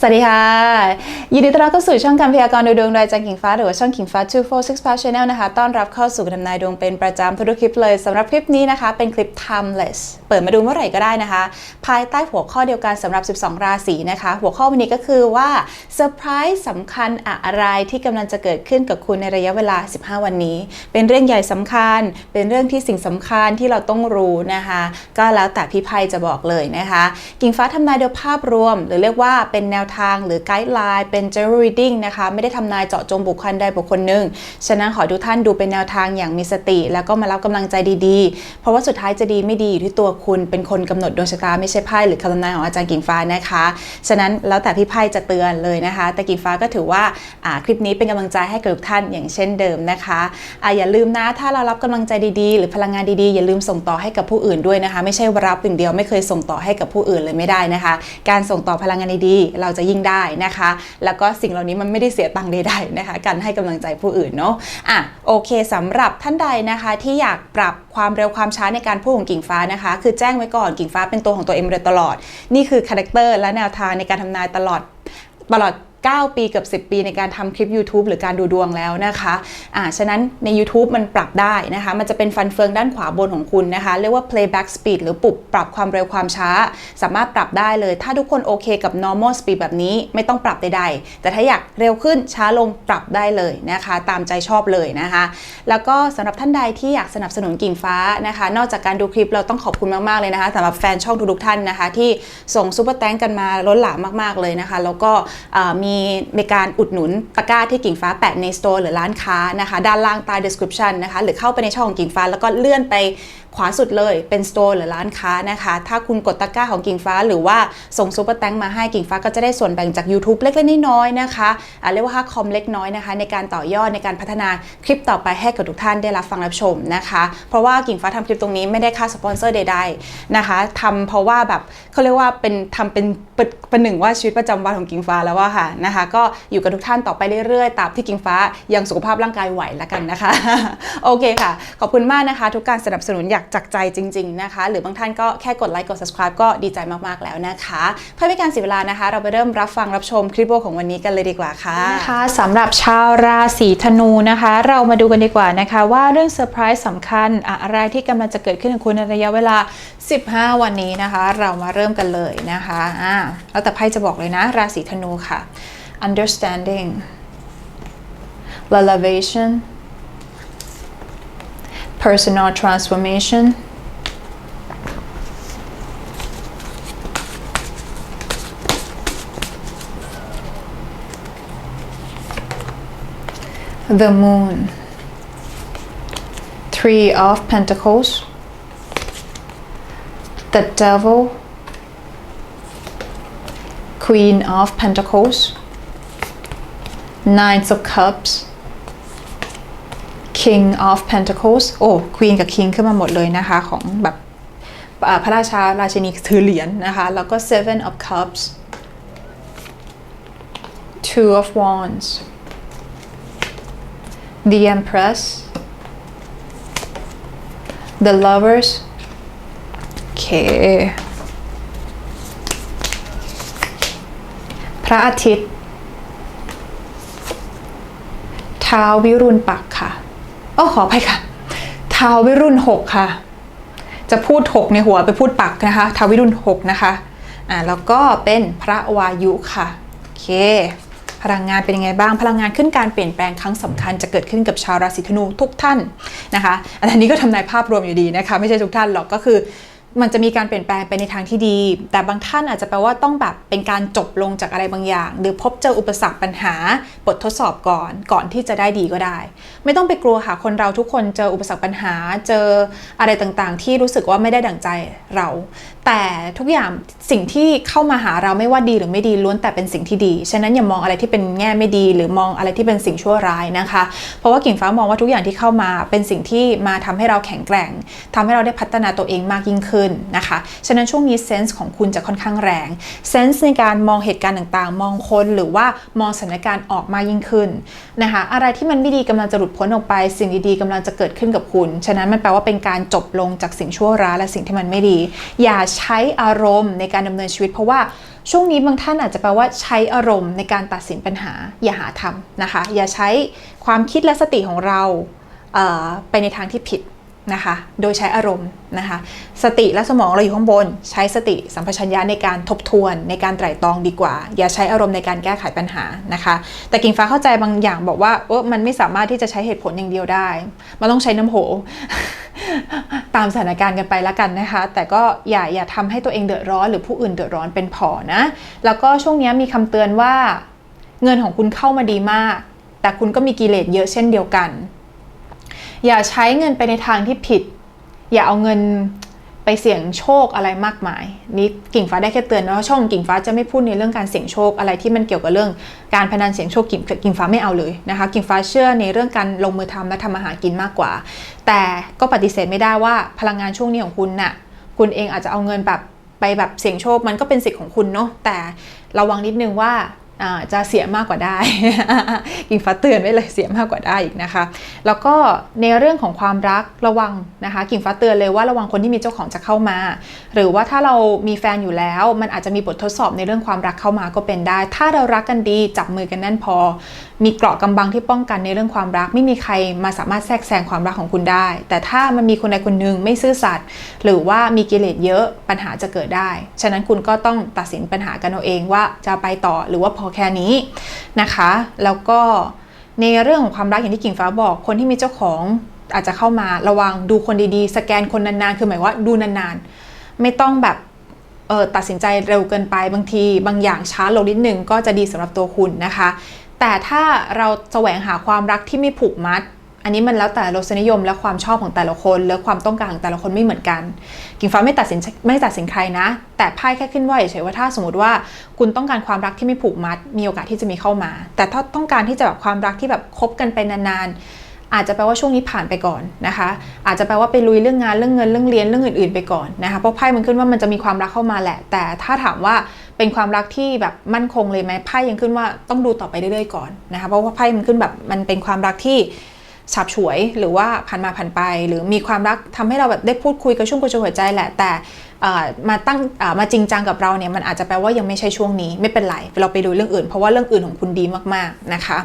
สวัสดีค่ะ ยินดีต้อนรับเข้าสู่ช่องการพยากรณ์ดวงโดยจารย์ขิงฟ้าหรือว่าช่องขิงฟ้า 246 Power Channel นะคะ ต้อนรับเข้าสู่การทำนายดวงเป็นประจำทุกคลิปเลยสำหรับคลิปนี้นะคะ เป็นคลิป timeless เปิดมาดูเมื่อไหร่ก็ได้นะคะ ภายใต้หัวข้อเดียวกันสำหรับ 12 ราศีนะคะ หัวข้อวันนี้ก็คือว่าเซอร์ไพรส์สำคัญอะไรที่กำลังจะเกิดขึ้นกับคุณในระยะเวลา 15 วันนี้ เป็นเรื่องใหญ่สำคัญ เป็นเรื่องที่สิ่งสำคัญที่เราต้องรู้นะคะ ก็แล้วแต่พี่ไพ่จะบอกเลยนะคะ กิ่งฟ้าทำนายโดยภาพรวม หรือเรียกว่าเป็นแนวทางหรือไกด์ไลน์เป็น general reading นะคะ ไม่ได้ทำนายเจาะจงบุคคลใดบุคคลหนึ่ง ฉะนั้นขอทุกท่านดูเป็นแนวทางอย่างมีสติ แล้วก็มารับกำลังใจดีๆ เพราะว่าสุดท้ายจะดีไม่ดีอยู่ที่ตัวคุณ เป็นคนกำหนดดวงชะตาไม่ใช่ไพ่หรือคำทำนายของอาจารย์กิ่งฟ้านะคะ ฉะนั้นแล้วแต่พี่ไพ่จะเตือนเลยนะคะ แต่กิ่งฟ้าก็ถือว่าคลิปนี้เป็นกำลังใจให้กับทุกท่านอย่างเช่นเดิมนะคะออย่าลืมนะถ้าเรารับกำลังใจดีๆ หรือพลังงานดีๆ อย่าลืมส่งต่อให้กับผู้อื่นด้วยนะคะ ไม่ใช่ว่ารับอย่างเดียวไม่เคยส่งต่อให้กับผู้อื่นเลยไม่ได้นะคะ การส่งต่อพลังงานดีๆเราจะยิ่งได้นะคะแล้วก็สิ่งเหล่านี้มันไม่ได้เสียตังค์ใดๆนะคะ การให้กำลังใจผู้อื่นเนาะอะโอเคสำหรับท่านใดนะคะ ที่อยากปรับความเร็วความช้าในการพูดของกิ่งฟ้านะคะ คือแจ้งไว้ก่อนกิ่งฟ้าเป็นตัวของตัวเองมาโดยตลอด นี่คือคาแรคเตอร์และแนวทางในการทำนายตลอดตลอด 9 ปีกับ 10 ปีในการทำคลิป YouTube หรือการดูดวงแล้วนะคะอ่าฉะนั้นใน YouTube มันปรับได้นะคะ มันจะเป็นฟันเฟืองด้านขวาบนของคุณนะคะ เรียกว่า playback speed หรือปรับปรับความเร็วความช้า สามารถปรับได้เลย ถ้าทุกคนโอเคกับ normal speed แบบนี้ไม่ต้องปรับใดๆ แต่ถ้าอยากเร็วขึ้นช้าลงปรับได้เลยนะคะ ตามใจชอบเลยนะคะ แล้วก็สำหรับท่านใดที่อยากสนับสนุนกิ่งฟ้านะคะ นอกจากการดูคลิปเราต้องขอบคุณมากๆเลยนะคะสำหรับแฟนช่องทุกๆท่านนะคะ ที่ส่งซูเปอร์แตงกันมาล้นหลามมากๆเลยนะคะ แล้วก็อ่ามีในการอุดหนุนตะกร้าที่กิ่งฟ้าแปะในสโตร์หรือร้านค้านะคะ ด้านล่างใต้ description นะคะ หรือเข้าไปในช่องของกิ่งฟ้าแล้วก็เลื่อนไปขวาสุดเลยเป็นสโตร์หรือร้านค้านะคะ ถ้าคุณกดตะกร้าของกิ่งฟ้า หรือว่าส่งซูเปอร์แตงมาให้กิ่งฟ้าก็จะได้ส่วนแบ่งจาก YouTube เล็กๆน้อยๆนะคะเรียกว่าค่าคอมเล็กน้อยนะคะ ในการต่อยอดในการพัฒนาคลิปต่อไปให้กับทุกท่านได้รับฟังรับชมนะคะ เพราะว่ากิ่งฟ้าทำคลิปตรงนี้ไม่ได้ค่าสปอนเซอร์ใดๆนะคะทำเพราะว่าแบบเขาเรียกว่าเป็นทำเป็นเป็นเป็นหนึ่งว่าชีวิตประจำวันของกิ่งฟ้าแล้วว่าค่ะนะคะ ก็อยู่กับทุกท่านต่อไปเรื่อยๆตาบที่กิ่งฟ้ายังสุขภาพร่างกายไหวแล้วกันนะคะ โอเคค่ะ ขอบคุณมากนะคะ ทุกการสนับสนุนอยากจากใจจริง ๆนะคะ หรือบางท่านก็แค่กดไลค์กด subscribe ก็ดีใจมากๆแล้วนะคะ เพื่อไม่การเสียเวลานะคะ เราไปเริ่มรับฟังรับชมคลิปวิดีโอของวันนี้กันเลยดีกว่าค่ะนะคะสำหรับชาวราศีธนูนะคะ เรามาดูกันดีกว่านะคะ ว่าเรื่องเซอร์ไพรส์สำคัญอะไรที่กำลังจะเกิดขึ้นกับคุณในระยะเวลา 15 วันนี้นะคะ เรามาเริ่มกันเลยนะคะอ่าแล้วแต่ไพ่จะบอกเลยนะ ราศีธนูค่ะ understanding elevation personal transformation. The moon. Three of pentacles. The devil. Queen of pentacles nine of cups king of pentacles โอ้ queen กับ king ขึ้นมาหมดเลยนะคะ ของแบบพระราชาราชินีถือเหรียญนนะคะ แล้วก็ seven of cups two of wands the empress the lovers โอเคพระอาทิตย์ ท้าววิรุณปักค่ะโอ้ขออภัยค่ะท้าววิรุณหกค่ะ จะพูดหกในหัวไปพูดปักนะคะท้าววิรุณหกนะคะอ่าแล้วก็เป็นพระวายุค่ะโอเค พลังงานเป็นยังไงบ้าง พลังงานขึ้นการเปลี่ยนแปลงครั้งสำคัญจะเกิดขึ้นกับชาวราศีธนูทุกท่านนะคะ อันนี้ก็ทำนายภาพรวมอยู่ดีนะคะ ไม่ใช่ทุกท่านหรอกก็คือ มันจะมีการเปลี่ยนแปลงไปในทางที่ดี แต่บางท่านอาจจะแปลว่าต้องแบบเป็นการจบลงจากอะไรบางอย่าง หรือพบเจออุปสรรคปัญหา บททดสอบก่อน ก่อนที่จะได้ดีก็ได้ ไม่ต้องไปกลัวค่ะ คนเราทุกคนเจออุปสรรคปัญหา เจออะไรต่างๆ ที่รู้สึกว่าไม่ได้ดั่งใจเรา แต่ทุกอย่างสิ่งที่เข้ามาหาเราไม่ว่าดีหรือไม่ดีล้วนแต่เป็นสิ่งที่ดี ฉะนั้นอย่ามองอะไรที่เป็นแง่ไม่ดี หรือมองอะไรที่เป็นสิ่งชั่วร้ายนะคะ เพราะว่ากิ่งฟ้ามองว่าทุกอย่างที่เข้ามาเป็นสิ่งที่มาทำให้เราแข็งแกร่งทำให้เราได้พัฒนาตัวเองมากยิ่งขึ้นนะคะ ฉะนั้นช่วงนี้เซนส์ของคุณจะค่อนข้างแรงเซนส์ในการมองเหตุการณ์ต่างๆ มองคนหรือว่ามองสถานการณ์ออกมายิ่งขึ้นนะคะอะไรที่มันไม่ดีกำลังจะหลุดพ้นออกไป สิ่งดีๆกำลังจะเกิดขึ้นกับคุณ ฉะนั้นมันแปลว่าเป็นการจบลงจากสิ่งชั่วร้ายและสิ่งที่มันไม่ดี อย่าใช้อารมณ์ในการดำเนินชีวิต เพราะว่าช่วงนี้บางท่านอาจจะแปลว่าใช้อารมณ์ในการตัดสินปัญหาอย่าหาทำนะคะ อย่าใช้ความคิดและสติของเราเไปในทางที่ผิด นะคะ โดยใช้อารมณ์นะคะ สติและสมองเราอยู่ข้างบน ใช้สติสัมปชัญญะในการทบทวน ในการไตร่ตรองดีกว่า อย่าใช้อารมณ์ในการแก้ไขปัญหานะคะ แต่กิ่งฟ้าเข้าใจบางอย่างบอกว่าเออมันไม่สามารถที่จะใช้เหตุผลอย่างเดียวได้ มันต้องใช้น้ำโห ตามสถานการณ์กันไปแล้วกันนะคะ แต่ก็อย่าอย่าทำให้ตัวเองเดือดร้อน หรือผู้อื่นเดือดร้อนเป็นพอนะ แล้วก็ช่วงนี้มีคำเตือนว่า เงินของคุณเข้ามาดีมาก แต่คุณก็มีกิเลสเยอะเช่นเดียวกัน อย่าใช้เงินไปในทางที่ผิด อย่าเอาเงินไปเสี่ยงโชคอะไรมากมายนี่กิ่งฟ้าได้แค่เตือนนะว่าช่องกิ่งฟ้าจะไม่พูดในเรื่องการเสี่ยงโชคอะไรที่มันเกี่ยวกับเรื่องการพนันเสี่ยงโชคกิ่งกิ่งฟ้าไม่เอาเลยนะคะ กิ่งฟ้าเชื่อในเรื่องการลงมือทำและทำอาหารกินมากกว่า แต่ก็ปฏิเสธไม่ได้ว่าพลังงานช่วงนี้ของคุณน่ะคุณเองอาจจะเอาเงินแบบไปแบบเสี่ยงโชคมันก็เป็นสิทธิ์ของคุณเนาะแต่ระวังนิดนึงว่า จะเสียมากกว่าได้กิ่งฟ้าเตือนไว้เลยเสียมากกว่าได้อีกนะคะ แล้วก็ในเรื่องของความรักระวังนะคะ กิ่งฟ้าเตือนเลยว่าระวังคนที่มีเจ้าของจะเข้ามา หรือว่าถ้าเรามีแฟนอยู่แล้ว มันอาจจะมีบททดสอบในเรื่องความรักเข้ามาก็เป็นได้ ถ้าเรารักกันดีจับมือกันแน่นพอ มีเกราะกำบังที่ป้องกันในเรื่องความรัก ไม่มีใครมาสามารถแทรกแซงความรักของคุณได้ แต่ถ้ามันมีคนใดคนหนึ่งไม่ซื่อสัตย์หรือว่ามีกิเลสเยอะปัญหาจะเกิดได้ ฉะนั้นคุณก็ต้องตัดสินปัญหากันเอาเองว่าจะไปต่อหรือว่าพอแค่นี้นะคะ แล้วก็ในเรื่องของความรักอย่างที่กิ่งฟ้าบอก คนที่มีเจ้าของอาจจะเข้ามาระวังดูคนดีๆ สแกนคนนานๆ คือหมายว่าดูนานๆ ไม่ต้องแบบเออตัดสินใจเร็วเกินไปบางที บางอย่างช้าลงนิดนึงก็จะดีสำหรับตัวคุณนะคะ แต่ถ้าเราแสวงหาความรักที่ไม่ผูกมัด อันนี้มันแล้วแต่รสนิยมและความชอบของแต่ละคนและความต้องการของแต่ละคนไม่เหมือนกัน กิ่งฟ้าไม่ตัดสินไม่ตัดสินใครนะ แต่ไพ่แค่ขึ้นว่าเฉยว่าถ้าสมมติว่าคุณต้องการความรักที่ไม่ผูกมัด มีโอกาสที่จะมีเข้ามา แต่ถ้าต้องการที่จะแบบความรักที่แบบคบกันไปนานๆ อาจจะแปลว่าช่วงนี้ผ่านไปก่อนนะคะ อาจจะแปลว่าไปลุยเรื่องงานเรื่องเงินเรื่องเรียนเรื่องอื่นๆ ไปก่อนนะคะเพราะไพ่มันขึ้นว่ามันจะมีความรักเข้ามาแหละ แต่ถ้าถามว่าเป็นความรักที่แบบมั่นคงเลยไหมไพ่ยังขึ้นว่าต้องดูต่อไปเรื่อยๆก่อนนะคะเพราะว่าไพ่มันขึ้นแบบมันเป็นความรักที่ ฉับฉวยหรือว่าผ่านมาผ่านไป หรือมีความรักทำให้เราแบบได้พูดคุยกับช่วงกระชวยหัวใจแหละ แต่มาตั้งมาจริงจังกับเราเนี่ยมันอาจจะแปลว่ายังไม่ใช่ช่วงนี้ไม่เป็นไร เราไปดูเรื่องอื่น เพราะว่าเรื่องอื่นของคุณดีมากๆนะคะ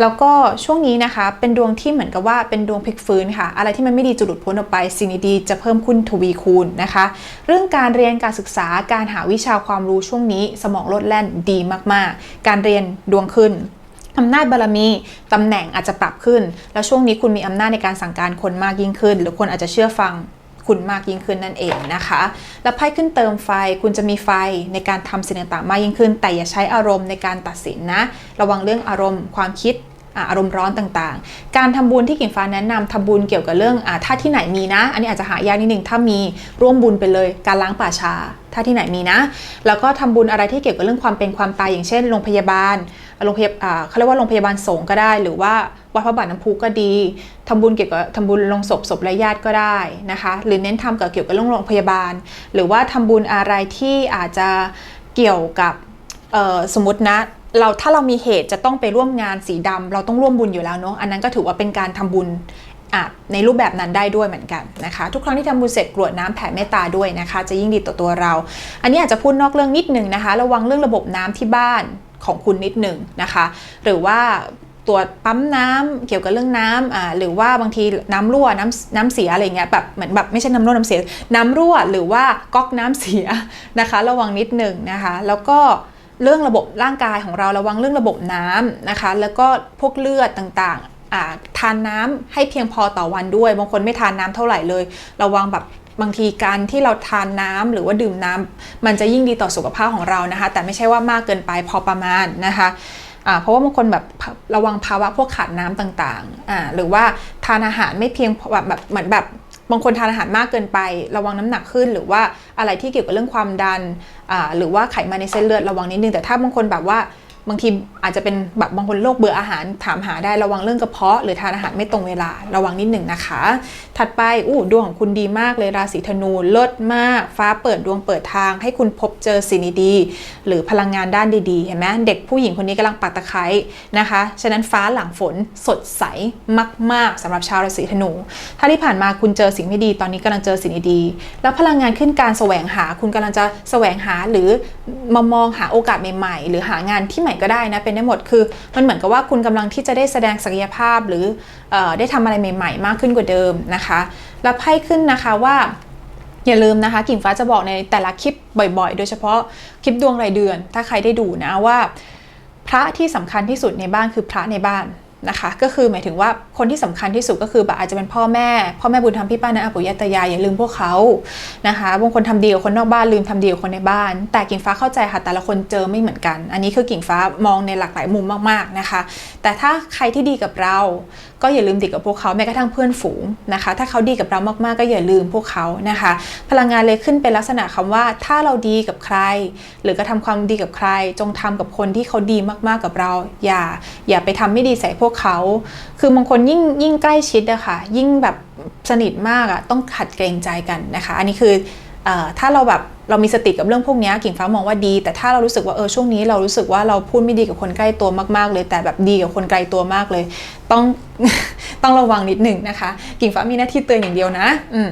แล้วก็ช่วงนี้นะคะเป็นดวงที่เหมือนกับว่าเป็นดวงพลิกฟื้นค่ะ อะไรที่มันไม่ดีจะหลุดพ้นออกไป สิ่งดีๆจะเพิ่มขึ้นทวีคูณนะคะ เรื่องการเรียนการศึกษาการหาวิชาความรู้ช่วงนี้ สมองลดแล่นดีมากๆ การเรียนดวงขึ้น อำนาจบารมีตำแหน่งอาจจะปรับขึ้น แล้วช่วงนี้คุณมีอำนาจในการสั่งการคนมากยิ่งขึ้น หรือคนอาจจะเชื่อฟังคุณมากยิ่งขึ้นนั่นเองนะคะ แล้วไพ่ขึ้นเติมไฟคุณจะมีไฟในการทำสิ่งต่างๆมากยิ่งขึ้น แต่อย่าใช้อารมณ์ในการตัดสินนะ ระวังเรื่องอารมณ์ ความคิด อารมณ์ร้อนต่างๆ การทำบุญที่กิ่งฟ้าแนะนำทำบุญเกี่ยวกับเรื่องอถ้าที่ไหนมีนะ อันนี้อาจจะหายากนิดนึงถ้ามีร่วมบุญไปเลย การล้างป่าชาถ้าที่ไหนมีนะ แล้วก็ทำบุญอะไรที่เกี่ยวกับเรื่องความเป็นความตายอย่างเช่นโรงพยาบาลโรงพยาบาลเขาเรียกว่าโรงพยาบาลสงฆ์ก็ได้ หรือว่าวัดพระบาทน้ำพุก็ดีทำบุญเกี่ยวกับทำบุญลงศพศพและญาติก็ได้นะคะ หรือเน้นทำกับเกี่ยวกับเรื่องโรงพยาบาล หรือว่าทำบุญอะไรที่อาจจะเกี่ยวกับสมมตินะ เราถ้าเรามีเหตุจะต้องไปร่วมงานสีดำเราต้องร่วมบุญอยู่แล้วเนาะอันนั้นก็ถือว่าเป็นการทำบุญในรูปแบบนั้นได้ด้วยเหมือนกันนะคะ ทุกครั้งที่ทำบุญเสร็จกรวดน้ำแผ่เมตตาด้วยนะคะ จะยิ่งดีต่อตัวเรา อันนี้อาจจะพูดนอกเรื่องนิดหนึ่งนะคะ ระวังเรื่องระบบน้ำที่บ้านของคุณนิดหนึ่งนะคะ หรือว่าตรวจปั๊มน้ำเกี่ยวกับเรื่องน้ำหรือว่าบางทีน้ำรั่วน้ำน้ำเสียอะไรเงี้ยแบบเหมือนแบบไม่ใช่น้ำรั่วน้ำเสีย น้ำรั่วหรือว่าก๊อกน้ำเสียนะคะ ระวังนิดหนึ่งนะคะ แล้วก็ เรื่องระบบร่างกายของเราระวังเรื่องระบบน้ำนะคะ แล้วก็พวกเลือดต่างๆทานน้ำให้เพียงพอต่อวันด้วย บางคนไม่ทานน้ำเท่าไหร่เลย ระวังแบบบางทีการที่เราทานน้ำหรือว่าดื่มน้ำมันจะยิ่งดีต่อสุขภาพของเรานะคะ แต่ไม่ใช่ว่ามากเกินไปพอประมาณนะคะเพราะว่าบางคนแบบระวังภาวะพวกขาดน้ำต่างๆ หรือว่าทานอาหารไม่เพียงแบบแบบเหมือนแบบ บางคนทานอาหารมากเกินไประวังน้ำหนักขึ้น หรือว่าอะไรที่เกี่ยวกับเรื่องความดันหรือว่าไขมันในเส้นเลือดระวังนิดนึงแต่ถ้าบางคนแบบว่า บางทีอาจจะเป็นแบบบางคนโรคเบื่ออาหารถามหาได้ระวังเรื่องกระเพาะหรือทานอาหารไม่ตรงเวลาระวังนิดหนึ่งนะคะ ถัดไปอู้ดวงของคุณดีมากเลยราศีธนูเลิศมาก ฟ้าเปิดดวงเปิดทาง ให้คุณพบเจอสิ่งดีๆหรือพลังงานด้านดีๆเห็นไหมเด็กผู้หญิงคนนี้กำลังปักตะไคร้นะคะ ฉะนั้นฟ้าหลังฝนสดใสมาก ๆสำหรับชาวราศีธนู ถ้าที่ผ่านมาคุณเจอสิ่งไม่ดีตอนนี้กำลังเจอสิ่งดีๆแล้วพลังงานขึ้นการแสวงหาคุณกำลังจะแสวงหาหรือมามองหาโอกาสใหม่ ๆ หรือหางานที่ใหม่ก็ได้นะเป็นได้หมดคือมันเหมือนกับว่าคุณกำลังที่จะได้แสดงศักยภาพหรืออได้ทำอะไรใหม่ ๆ มากขึ้นกว่าเดิมนะคะแล้วไพ่ขึ้นนะคะว่าอย่าลืมนะคะกิ่งฟ้าจะบอกในแต่ละคลิปบ่อยๆ โดยเฉพาะคลิปดวงรายเดือน ถ้าใครได้ดูนะว่า พระที่สำคัญที่สุดในบ้านคือพระในบ้าน นะคะ ก็คือหมายถึงว่าคนที่สำคัญที่สุดก็คือแบบอาจจะเป็นพ่อแม่ พ่อแม่บุญธรรมพี่ป้านะอาปุยตายายอย่าลืมพวกเขานะคะบางคนทำดีกับคนนอกบ้านลืมทำดีกับคนในบ้าน แต่กิ่งฟ้าเข้าใจค่ะแต่ละคนเจอไม่เหมือนกัน อันนี้คือกิ่งฟ้ามองในหลากหลายมุมมากๆนะคะ แต่ถ้าใครที่ดีกับเรา ก็อย่าลืมดีกับพวกเขาแม้กระทั่งเพื่อนฝูงนะคะ ถ้าเขาดีกับเรามากๆก็อย่าลืมพวกเขานะคะ พลังงานเลยขึ้นเป็นลักษณะคำว่าถ้าเราดีกับใคร หรือกระทำความดีกับใคร จงทำกับคนที่เขาดีมากๆกับเรา อย่าอย่าไปทำไม่ดีใส่พวกเขา คือบางคนยิ่งยิ่งใกล้ชิดอะค่ะยิ่งแบบสนิทมากอะต้องขัดเกรงใจกันนะคะ อันนี้คือ ถ้าเราแบบเรามีสติกับเรื่องพวกนี้กิ่งฟ้ามองว่าดี แต่ถ้าเรารู้สึกว่าเออช่วงนี้เรารู้สึกว่าเราพูดไม่ดีกับคนใกล้ตัวมากๆ เลย แต่แบบดีกับคนไกลตัวมากเลย ต้องต้องระวังนิดหนึ่งนะคะ กิ่งฟ้ามีหน้าที่เตือนอย่างเดียวนะ อืม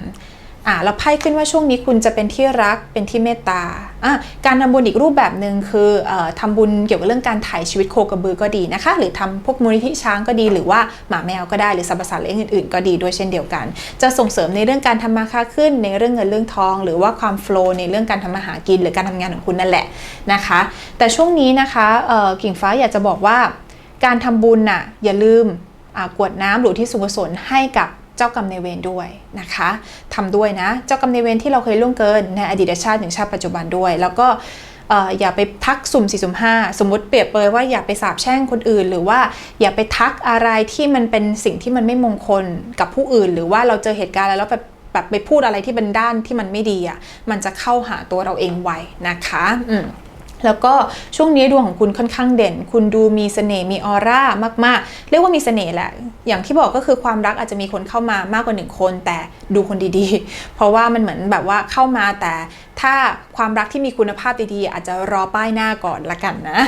อ่าแล้วไพ่ขึ้นว่าช่วงนี้คุณจะเป็นที่รักเป็นที่เมตตาอะการทำบุญอีกรูปแบบหนึ่งคือออทำบุญเกี่ยวกับเรื่องการถ่ายชีวิตโคกระบือก็ดีนะคะ หรือทำพวกมูลนิธิช้างก็ดี หรือว่าหมาแมวก็ได้หรือสรรพสัตว์เลี้ยงอื่นๆ ก็ดีด้วยเช่นเดียวกัน จะส่งเสริมในเรื่องการทำมาค้าขึ้นในเรื่องเงินเรื่องทอง หรือว่าความโฟล์ในเรื่องการทำมาหากิน หรือการทำงานของคุณนั่นแหละนะคะ แต่ช่วงนี้นะคะเอ่อกิ่งฟ้าอยากจะบอกว่า การทำบุญน่ะอย่าลืมอ่ากรวดน้ำหรือที่สุขสนให้กับ เจ้ากรรมในเวรด้วยนะคะทำด้วยนะ เจ้ากรรมในเวรที่เราเคยล่วงเกินในอดีตชาติถึงชาติปัจจุบันด้วย แล้วก็อย่าไปทักสุ่มสี่สุ่มห้าสมมติเปรียบเปรยว่าอย่าไปสาบแช่งคนอื่น หรือว่าอย่าไปทักอะไรที่มันเป็นสิ่งที่มันไม่มงคลกับผู้อื่น หรือว่าเราเจอเหตุการณ์แล้วแบบแบบไปพูดอะไรที่เป็นด้านที่มันไม่ดีอะมันจะเข้าหาตัวเราเองไวนะคะ อืม แล้วก็ช่วงนี้ดวงของคุณค่อนข้างเด่น คุณดูมีเสน่ห์มีออร่ามากๆ เรียกว่ามีเสน่ห์แหละ อย่างที่บอกก็คือความรักอาจจะมีคนเข้ามามากกว่าหนึ่งคน แต่ดูคนดีๆ เพราะว่ามันเหมือนแบบว่าเข้ามาแต่ ถ้าความรักที่มีคุณภาพดีๆ อาจจะรอป้ายหน้าก่อนละกันนะ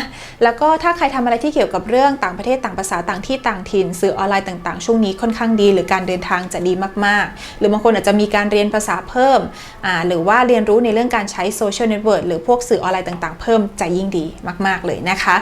แล้วก็ถ้าใครทำอะไรที่เกี่ยวกับเรื่องต่างประเทศต่างภาษาต่างที่ต่างถิ่น สื่อออนไลน์ต่างๆ ช่วงนี้ค่อนข้างดี หรือการเดินทางจะดีมากๆ หรือบางคนอาจจะมีการเรียนภาษาเพิ่ม หรือว่าเรียนรู้ในเรื่องการใช้โซเชียลเน็ตเวิร์กหรือพวกสื่อออนไลน์ต่างๆ เพิ่มจะยิ่งดีมาก ๆเลยนะคะ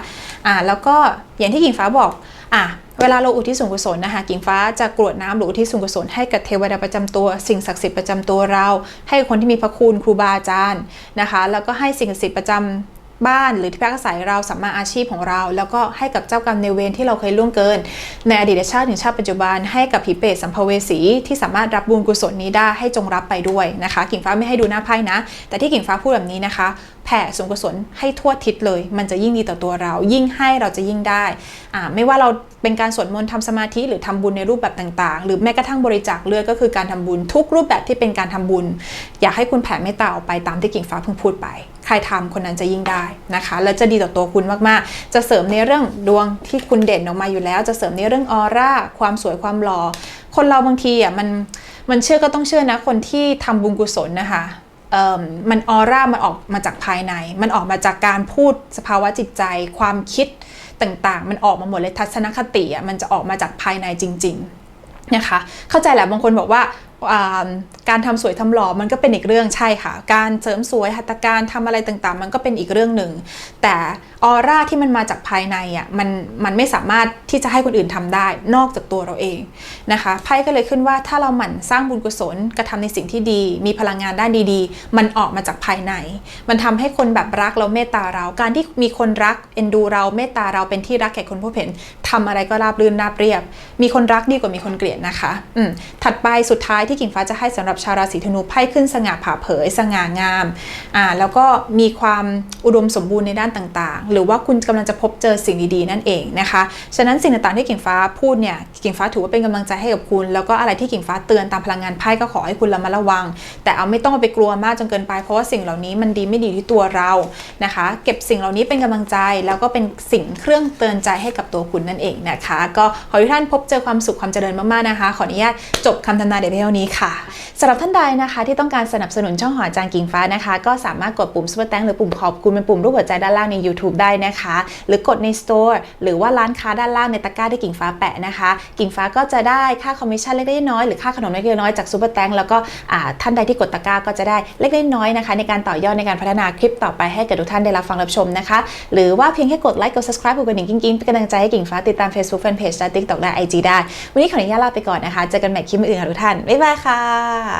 แล้วก็อย่างที่กิงฟ้าบอก อะเวลาเราอุทิศส่วนกุศลนะคะกิ่งฟ้าจะกรวดน้ำหรืออุทิศส่วนกุศลให้กับเทวดาประจำตัว สิ่งศักดิ์สิทธิ์ประจำตัวเรา ให้คนที่มีพระคุณครูบาอาจารย์นะคะ แล้วก็ให้สิ่งศักดิ์สิทธิ์ประจำบ้านหรือที่พักอาศัยเราสัมมาอาชีพของเรา แล้วก็ให้กับเจ้ากรรมในเวรที่เราเคยล่วงเกิน ในอดีตชาติถึงชาติปัจจุบันให้กับผีเปรตสัมภเวสีที่สามารถรับบุญกุศลนี้ได้ให้จงรับไปด้วยนะคะ กิ่งฟ้าไม่ให้ดูหน้าไพ่นะ แต่ที่กิ่งฟ้าพูดแบบนี้นะคะแผ่ส่วนกุศลให้ทั่วทิศเลย มันจะยิ่งดีต่อตัวเรา ยิ่งให้เราจะยิ่งได้ ไม่ว่าเราเป็นการสวดมนต์ทำสมาธิหรือทำบุญในรูปแบบต่างๆ หรือแม้กระทั่งบริจาคเลือดก็คือการทำบุญทุกรูปแบบที่เป็นการทำบุญ อยากให้คุณแผ่เมตตาออกไปตามที่กิ่งฟ้าเพิ่งพูดไป ใครทำคนนั้นจะยิ่งได้นะคะ และจะดีต่อตัวคุณมากๆ จะเสริมในเรื่องดวงที่คุณเด่นออกมาอยู่แล้ว จะเสริมในเรื่องออร่าความสวยความหล่อคนเราบางทีอะมันมันเชื่อก็ต้องเชื่อนะคนที่ทำบุญกุศลนะคะ มันออร่ามันออกมาจากภายใน มันออกมาจากการพูดสภาวะจิตใจ ความคิดต่างๆ มันออกมาหมดเลยทัศนคติอะมันจะออกมาจากภายในจริง ๆ นะคะ เข้าใจแหละบางคนบอกว่า การทำสวยทำหล่อมันก็เป็นอีกเรื่องใช่ค่ะ การเสริมสวยหัตถการทำอะไรต่างๆ มันก็เป็นอีกเรื่องหนึ่ง แต่ออร่าที่มันมาจากภายในอะมันมันไม่สามารถที่จะให้คนอื่นทำได้ นอกจากตัวเราเองนะคะไพ่ก็เลยขึ้นว่าถ้าเราหมั่นสร้างบุญกุศลกระทำในสิ่งที่ดี มีพลังงานด้านดีๆ มันออกมาจากภายใน มันทำให้คนแบบรักเราเมตตาเรา การที่มีคนรักเอ็นดูเราเมตตาเราเป็นที่รักแก่คนพบเห็นทำอะไรก็ราบรื่นราบเรียบ มีคนรักดีกว่ามีคนเกลียดนะคะอืมถัดไปสุดท้ายที่กิ่งฟ้าจะให้สำหรับชาวราศีธนูไพ่ขึ้นสง่าผ่าเผย สง่างามอ่าแล้วก็มีความอุดมสมบูรณ์ในด้านต่างๆ หรือว่าคุณกำลังจะพบเจอสิ่งดีๆนั่นเองนะคะ ฉะนั้นสิ่งต่างๆที่กิ่งฟ้าพูดเนี่ยกิ่งฟ้าถือว่าเป็นกำลังใจให้กับคุณ แล้วก็อะไรที่กิ่งฟ้าเตือนตามพลังงานไพ่ก็ขอให้คุณระมัดระวัง แต่เอาไม่ต้องไปกลัวมากจนเกินไป เพราะว่าสิ่งเหล่านี้มันดีไม่ดีที่ตัวเรานะคะ เก็บสิ่งเหล่านี้เป็นกำลังใจแล้วก็เป็นสิ่งเครื่องเตือนใจให้กับตัวคุณนั่นเองนะคะ ก็ขอให้ท่านพบเจอความสุขความเจริญมากๆนะคะ ขออนุญาตจบคำทำนายเดี๋ยวเท่านี้ค่ะสำหรับหรับท่านใดนะคะที่ต้องการสนับสนุนช่องหออาจารย์กิ่งฟ้านะคะ ก็สามารถกดปุ่มซุปเปอร์แตงหรือปุ่มขอบคุณเป็นปุ่มรูปหัวใจด้านล่างใน YouTube ได้นะคะ หรือกดใน Store หรือว่าร้านค้าด้านล่างในตะกร้าที่กิ่งฟ้าแปะนะคะ กิ่งฟ้าก็จะได้ค่าคอมมิชชั่นเล็กๆน้อยหรือค่าขนมเล็กๆน้อยจากซุปเปอร์แตงแล้วก็ท่านใดที่กดตะกร้าก็จะได้เล็กๆน้อยนะคะ ในการต่อยอดในการพัฒนาคลิปต่อไปให้กับทุกท่านได้รับฟังรับชมนะคะ หรือว่าเพียงแค่กดไลค์กด subscribe กดกระดิ่งกิ๊งๆเป็นกำลังใจให้กิ่งฟ้าติดตาม Facebook Fanpage และ TikTok และ IG ได้ วันนี้ขออนุญาตลาไปก่อนนะคะเจอกันใหม่คลิปอื่นค่ะทุกท่านบ๊ายบายค่ะ